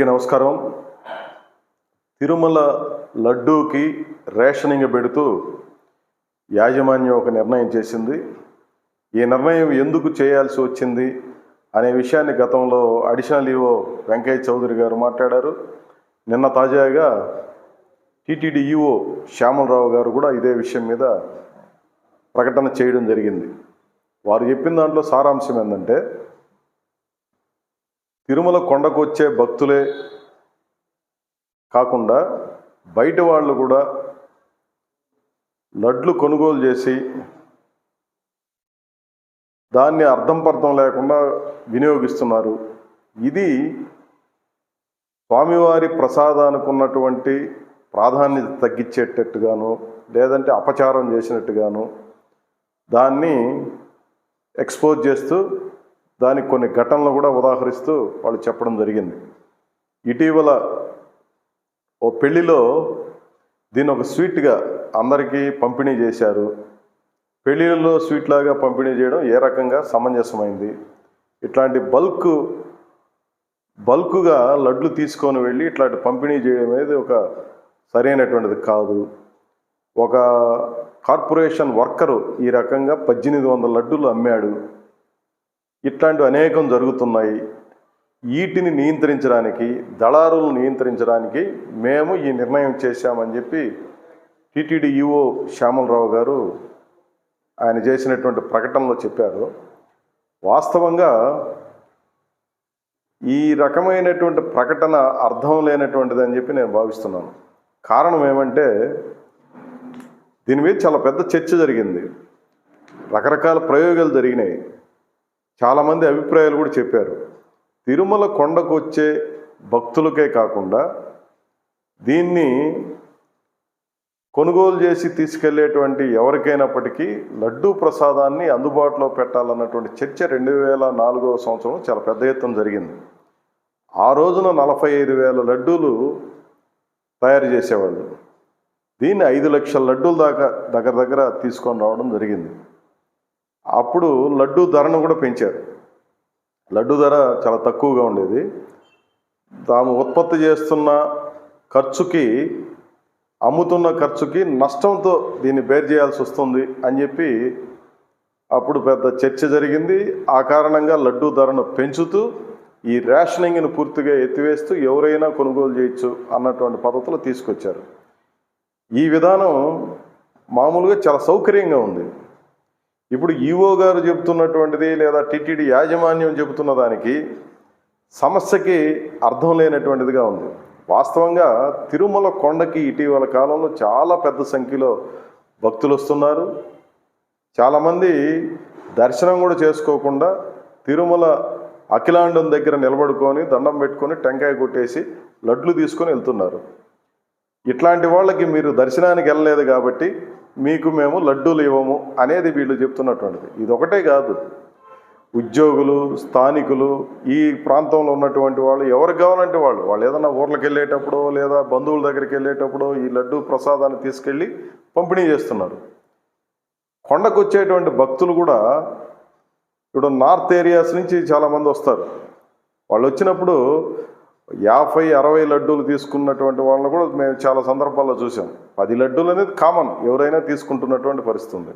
అందరికీ నమస్కారం. తిరుమల లడ్డూకి రేషనింగ్ పెడుతూ యాజమాన్యం ఒక నిర్ణయం చేసింది. ఈ నిర్ణయం ఎందుకు చేయాల్సి వచ్చింది అనే విషయాన్ని గతంలో అడిషనల్ ఈవో వెంకయ్య చౌదరి గారు మాట్లాడారు. నిన్న తాజాగా టీటీడీ ఈఓ శ్యామలరావు గారు కూడా ఇదే విషయం మీద ప్రకటన చేయడం జరిగింది. వారు చెప్పిన దాంట్లో సారాంశం ఏంటంటే తిరుమల కొండకు వచ్చే భక్తులే కాకుండా బయట వాళ్ళు కూడా లడ్లు కొనుగోలు చేసి దాన్ని అర్థం పర్థం లేకుండా వినియోగిస్తున్నారు. ఇది స్వామివారి ప్రసాదానికి ఉన్నటువంటి ప్రాధాన్యత తగ్గించేటట్టుగాను లేదంటే అపచారం చేసినట్టుగాను దాన్ని ఎక్స్పోజ్ చేస్తూ దానికి కొన్ని ఘటనలు కూడా ఉదాహరిస్తూ వాళ్ళు చెప్పడం జరిగింది. ఇటీవల ఓ పెళ్ళిలో దీన్ని ఒక స్వీట్గా అందరికీ పంపిణీ చేశారు. పెళ్ళిళ్ళలో స్వీట్ లాగా పంపిణీ చేయడం ఏ రకంగా సమంజసమైంది? ఇట్లాంటి బల్క్ బల్క్గా లడ్లు తీసుకొని వెళ్ళి ఇట్లాంటి పంపిణీ చేయడం అనేది ఒక సరైనటువంటిది కాదు. ఒక కార్పొరేషన్ వర్కరు ఈ రకంగా పద్దెనిమిది వందల లడ్డూలు అమ్మాడు. ఇట్లాంటివి అనేకం జరుగుతున్నాయి. వీటిని నియంత్రించడానికి దళారులను నియంత్రించడానికి మేము ఈ నిర్ణయం చేశామని చెప్పి టీటీడీ ఈఓ శ్యామలరావు గారు ఆయన చేసినటువంటి ప్రకటనలో చెప్పారు. వాస్తవంగా ఈ రకమైనటువంటి ప్రకటన అర్థం లేనటువంటిది అని చెప్పి నేను భావిస్తున్నాను. కారణం ఏమంటే దీని మీద చాలా పెద్ద చర్చ జరిగింది. రకరకాల ప్రయోగాలు జరిగినాయి. చాలామంది అభిప్రాయాలు కూడా చెప్పారు. తిరుమల కొండకు వచ్చే భక్తులకే కాకుండా దీన్ని కొనుగోలు చేసి తీసుకెళ్ళేటువంటి ఎవరికైనప్పటికీ లడ్డూ ప్రసాదాన్ని అందుబాటులో పెట్టాలన్నటువంటి చర్చ రెండు వేల నాలుగవ సంవత్సరం చాలా పెద్ద ఎత్తున జరిగింది. ఆ రోజున నలభై ఐదు వేల లడ్డూలు తయారు చేసేవాళ్ళు. దీన్ని ఐదు లక్షల లడ్డూల దాకా దగ్గర దగ్గర తీసుకొని రావడం జరిగింది. అప్పుడు లడ్డూ ధరను కూడా పెంచారు. లడ్డు ధర చాలా తక్కువగా ఉండేది. తాము ఉత్పత్తి చేస్తున్న ఖర్చుకి అమ్ముతున్న ఖర్చుకి నష్టంతో దీన్ని బేర్ చేయాల్సి వస్తుంది అని చెప్పి అప్పుడు పెద్ద చర్చ జరిగింది. ఆ కారణంగా లడ్డు ధరను పెంచుతూ ఈ రేషనింగ్ను పూర్తిగా ఎత్తివేస్తూ ఎవరైనా కొనుగోలు చేయొచ్చు అన్నటువంటి పద్ధతులు తీసుకొచ్చారు. ఈ విధానం మామూలుగా చాలా సౌకర్యంగా ఉంది. ఇప్పుడు ఈఓ గారు చెబుతున్నటువంటిది లేదా టిటిడి యాజమాన్యం చెబుతున్న దానికి సమస్యకి అర్థం లేనటువంటిదిగా ఉంది. వాస్తవంగా తిరుమల కొండకి ఇటీవల కాలంలో చాలా పెద్ద సంఖ్యలో భక్తులు వస్తున్నారు. చాలామంది దర్శనం కూడా చేసుకోకుండా తిరుమల అఖిలాండం దగ్గర నిలబడుకొని దండం పెట్టుకొని టెంకాయ కొట్టేసి లడ్లు తీసుకొని వెళ్తున్నారు. ఇట్లాంటి వాళ్ళకి మీరు దర్శనానికి వెళ్ళలేదు కాబట్టి మీకు మేము లడ్డూలు ఇవ్వము అనేది వీళ్ళు చెప్తున్నటువంటిది. ఇది ఒకటే కాదు. ఉద్యోగులు స్థానికులు ఈ ప్రాంతంలో ఉన్నటువంటి వాళ్ళు ఎవరికి కావాలంటే వాళ్ళు. వాళ్ళు ఏదైనా ఊర్లకు వెళ్ళేటప్పుడు లేదా బంధువుల దగ్గరికి వెళ్ళేటప్పుడు ఈ లడ్డు ప్రసాదాన్ని తీసుకెళ్ళి పంపిణీ చేస్తున్నారు. కొండకు వచ్చేటువంటి భక్తులు కూడా ఇప్పుడు నార్త్ ఏరియాస్ నుంచి చాలామంది వస్తారు. వాళ్ళు వచ్చినప్పుడు యాభై అరవై లడ్డూలు తీసుకున్నటువంటి వాళ్ళని కూడా మేము చాలా సందర్భాల్లో చూసాం. పది లడ్డూలు అనేది కామన్ ఎవరైనా తీసుకుంటున్నటువంటి పరిస్థితి ఉంది.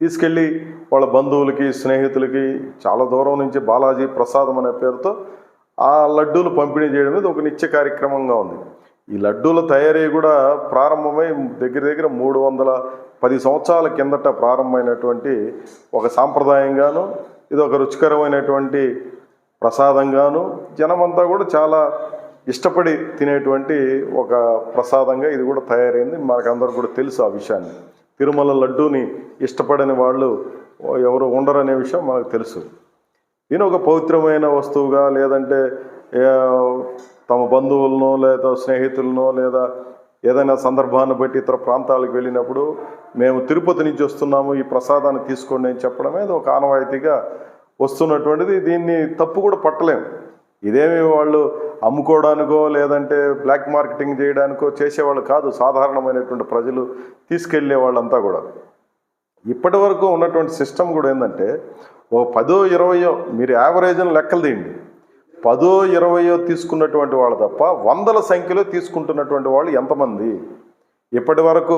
తీసుకెళ్ళి వాళ్ళ బంధువులకి స్నేహితులకి చాలా దూరం నుంచి బాలాజీ ప్రసాదం అనే పేరుతో ఆ లడ్డూలు పంపిణీ చేయడం అనేది ఒక నిత్య కార్యక్రమంగా ఉంది. ఈ లడ్డూల తయారీ కూడా ప్రారంభమై దగ్గర దగ్గర మూడు వందల పది సంవత్సరాల కిందట ప్రారంభమైనటువంటి ఒక సాంప్రదాయంగాను ఇది ఒక రుచికరమైనటువంటి ప్రసాదంగాను జనమంతా కూడా చాలా ఇష్టపడి తినేటువంటి ఒక ప్రసాదంగా ఇది కూడా తయారైంది. మనకందరూ కూడా తెలుసు ఆ విషయాన్ని. తిరుమల లడ్డూని ఇష్టపడని వాళ్ళు ఎవరు ఉండరనే విషయం మనకు తెలుసు. దీని ఒక పవిత్రమైన వస్తువుగా లేదంటే తమ బంధువులనో లేదా స్నేహితులనో లేదా ఏదైనా సందర్భాన్ని బట్టి ఇతర ప్రాంతాలకు వెళ్ళినప్పుడు మేము తిరుపతి నుంచి వస్తున్నాము ఈ ప్రసాదాన్ని తీసుకోండి అని చెప్పడమే ఒక ఆనవాయితీగా వస్తున్నటువంటిది దీన్ని తప్పు కూడా పట్టలేము ఇదేమి వాళ్ళు అమ్ముకోవడానికో లేదంటే బ్లాక్ మార్కెటింగ్ చేయడానికో చేసేవాళ్ళు కాదు సాధారణమైనటువంటి ప్రజలు తీసుకెళ్ళే వాళ్ళంతా కూడా. ఇప్పటి వరకు ఉన్నటువంటి సిస్టమ్ కూడా ఏంటంటే ఓ పదో ఇరవయో మీరు యావరేజ్ని లెక్కలు తీయండి. పదో ఇరవయో తీసుకున్నటువంటి వాళ్ళు తప్ప వందల సంఖ్యలో తీసుకుంటున్నటువంటి వాళ్ళు ఎంతమంది? ఇప్పటి వరకు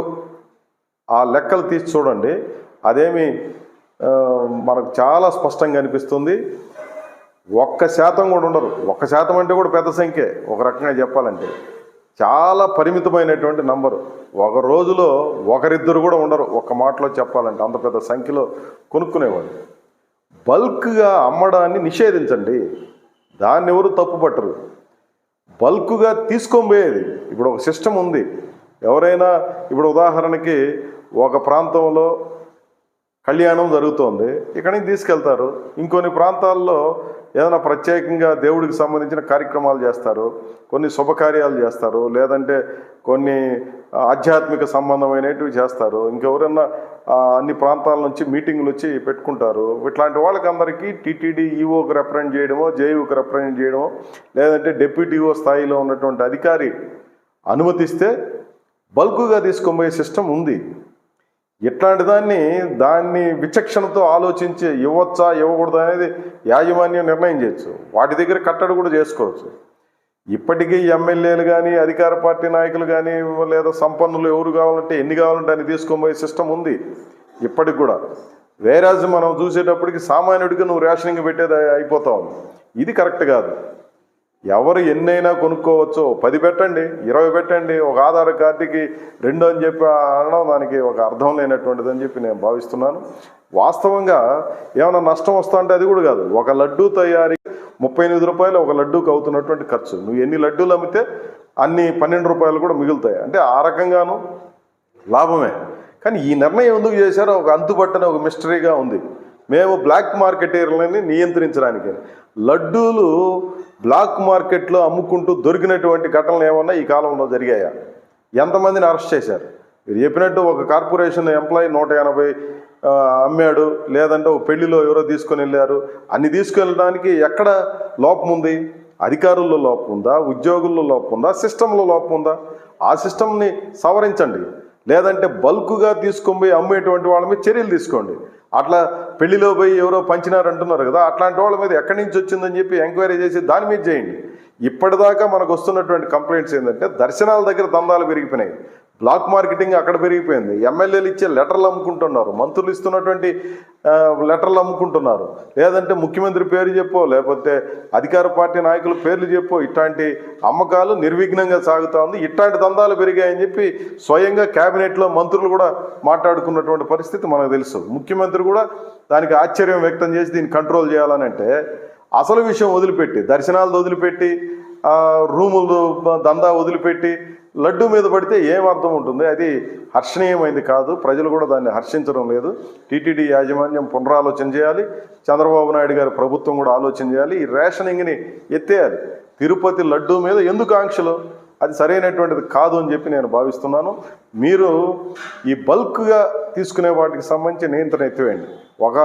ఆ లెక్కలు తీసి చూడండి. అదేమి మనకు చాలా స్పష్టంగా అనిపిస్తుంది. ఒక్క శాతం కూడా ఉండరు ఒక్క శాతం అంటే కూడా పెద్ద సంఖ్యే. ఒక రకంగా చెప్పాలంటే. చాలా పరిమితమైనటువంటి నంబరు. ఒక రోజులో ఒకరిద్దరు కూడా ఉండరు. ఒక్క మాటలో చెప్పాలంటే అంత పెద్ద సంఖ్యలో కొనుక్కునేవాళ్ళు. బల్క్గా అమ్మడాన్ని నిషేధించండి. దాన్ని ఎవరు తప్పుపట్టరు. బల్క్గా తీసుకొని పోయేది ఇప్పుడు ఒక సిస్టమ్ ఉంది. ఎవరైనా ఇప్పుడు ఉదాహరణకి ఒక ప్రాంతంలో కళ్యాణం జరుగుతోంది. ఇక్కడి నుంచి తీసుకెళ్తారు. ఇంకొన్ని ప్రాంతాల్లో ఏదైనా ప్రత్యేకంగా దేవుడికి సంబంధించిన కార్యక్రమాలు చేస్తారు. కొన్ని శుభకార్యాలు చేస్తారు. లేదంటే కొన్ని ఆధ్యాత్మిక సంబంధమైనవి చేస్తారు. ఇంకెవరైనా అన్ని ప్రాంతాల నుంచి మీటింగులు వచ్చి పెట్టుకుంటారు. ఇట్లాంటి వాళ్ళకి అందరికీ టీటీడీ ఈఓకి రిప్రజెంట్ చేయడమో జేయూకి రిప్రజెంట్ చేయడమో లేదంటే డిప్యూటీఓ స్థాయిలో ఉన్నటువంటి అధికారి అనుమతిస్తే బల్క్గా తీసుకొని సిస్టమ్ ఉంది. ఇట్లాంటి దాన్ని దాన్ని విచక్షణతో ఆలోచించి ఇవ్వచ్చా ఇవ్వకూడదు అనేది యాజమాన్యం నిర్ణయం చేయొచ్చు. వాటి దగ్గర కట్టడి కూడా చేసుకోవచ్చు. ఇప్పటికీ ఎమ్మెల్యేలు కానీ అధికార పార్టీ నాయకులు కానీ లేదా సంపన్నులు ఎవరు కావాలంటే ఎన్ని కావాలంటే అని తీసుకొని సిస్టమ్ ఉంది ఇప్పటికి కూడా. వేరాజ్ మనం చూసేటప్పటికి సామాన్యుడికి నువ్వు రేషనింగ్ పెట్టేది అయిపోతావు ఇది కరెక్ట్ కాదు. ఎవరు ఎన్నైనా కొనుక్కోవచ్చు. పది పెట్టండి ఇరవై పెట్టండి ఒక ఆధార్ కార్డుకి రెండు అని చెప్పి అనడం దానికి ఒక అర్థం లేనటువంటిది అని చెప్పి నేను భావిస్తున్నాను. వాస్తవంగా ఏమైనా నష్టం వస్తా అంటే అది కూడా కాదు. ఒక లడ్డూ తయారీ ముప్పై ఎనిమిది రూపాయలు ఒక లడ్డూకి అవుతున్నటువంటి ఖర్చు. నువ్వు ఎన్ని లడ్డూలు అమ్మితే అన్ని పన్నెండు రూపాయలు కూడా మిగులుతాయి. అంటే ఆ రకంగాను లాభమే. కానీ ఈ నిర్ణయం ఎందుకు చేశారో ఒక అంతుపట్టని ఒక మిస్టరీగా ఉంది. మేము బ్లాక్ మార్కెటీర్లని నియంత్రించడానికి. లడ్డూలు బ్లాక్ మార్కెట్లో అమ్ముకుంటూ దొరికినటువంటి ఘటనలు ఏమన్నా ఈ కాలంలో జరిగాయా? ఎంతమందిని అరెస్ట్ చేశారు? మీరు చెప్పినట్టు ఒక కార్పొరేషన్ ఎంప్లాయీ నూట ఎనభై అమ్మాడు లేదంటే ఒక పెళ్ళిలో ఎవరో తీసుకొని వెళ్ళారు. అన్ని తీసుకెళ్ళడానికి ఎక్కడ లోపం ఉంది? అధికారుల్లో లోపం ఉందా? ఉద్యోగుల్లో లోపం ఉందా? సిస్టంలో లోపం ఉందా? ఆ సిస్టమ్ని సవరించండి. లేదంటే బల్క్గా తీసుకొని పోయి అమ్మేటువంటి వాళ్ళ మీద చర్యలు తీసుకోండి. అట్లా పెళ్ళిలో పోయి ఎవరో పంచినారు అంటున్నారు కదా అట్లాంటి వాళ్ళ మీద ఎక్కడి నుంచి వచ్చిందని చెప్పి ఎంక్వైరీ చేసి దాని మీద చేయండి. ఇప్పటిదాకా మనకు వస్తున్నటువంటి కంప్లైంట్స్ ఏంటంటే దర్శనాల దగ్గర దందాలు పెరిగిపోయినాయి. బ్లాక్ మార్కెటింగ్ అక్కడ పెరిగిపోయింది. ఎమ్మెల్యేలు ఇచ్చే లెటర్లు అమ్ముకుంటున్నారు. మంత్రులు ఇస్తున్నటువంటి లెటర్లు అమ్ముకుంటున్నారు. లేదంటే ముఖ్యమంత్రి పేరు చెప్పో లేకపోతే అధికార పార్టీ నాయకుల పేర్లు చెప్పో ఇట్లాంటి అమ్మకాలు నిర్విఘ్నంగా సాగుతూ ఉంది. ఇట్లాంటి దందాలు పెరిగాయని చెప్పి స్వయంగా క్యాబినెట్లో మంత్రులు కూడా మాట్లాడుకున్నటువంటి పరిస్థితి మనకు తెలుసు. ముఖ్యమంత్రి కూడా దానికి ఆశ్చర్యం వ్యక్తం చేసి దీన్ని కంట్రోల్ చేయాలని అంటే అసలు విషయం వదిలిపెట్టి దర్శనాలు వదిలిపెట్టి రూములు దందా వదిలిపెట్టి లడ్డు మీద పడితే ఏం అర్థం ఉంటుంది? అది హర్షణీయమైంది కాదు. ప్రజలు కూడా దాన్ని హర్షించడం లేదు. టీటీడీ యాజమాన్యం పునరాలోచన చేయాలి. చంద్రబాబు నాయుడు గారి ప్రభుత్వం కూడా ఆలోచన చేయాలి. ఈ రేషనింగ్ని ఎత్తేయాలి. తిరుపతి లడ్డు మీద ఎందుకు ఆంక్షలు? అది సరైనటువంటిది కాదు అని చెప్పి నేను భావిస్తున్నాను. మీరు ఈ బల్క్గా తీసుకునే వాటికి సంబంధించి నియంత్రణ ఎత్తివేయండి. ఒక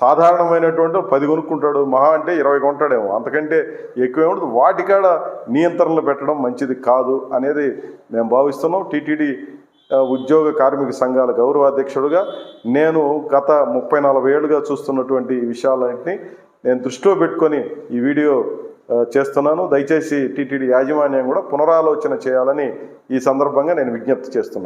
సాధారణమైనటువంటి పది కొనుక్కుంటాడు మహా అంటే ఇరవై కొంటాడేమో. అంతకంటే ఎక్కువ ఉండదు వాటికాడ నియంత్రణలు పెట్టడం మంచిది కాదు అనేది మేము భావిస్తున్నాం. టీటీడీ ఉద్యోగ కార్మిక సంఘాల గౌరవాధ్యక్షుడుగా నేను గత ముప్పై నలభై ఏళ్ళుగా చూస్తున్నటువంటి విషయాలన్నింటినీ నేను దృష్టిలో పెట్టుకొని ఈ వీడియో చేస్తున్నాను. దయచేసి టీటీడీ యాజమాన్యం కూడా పునరాలోచన చేయాలని ఈ సందర్భంగా నేను విజ్ఞప్తి చేస్తున్నాను.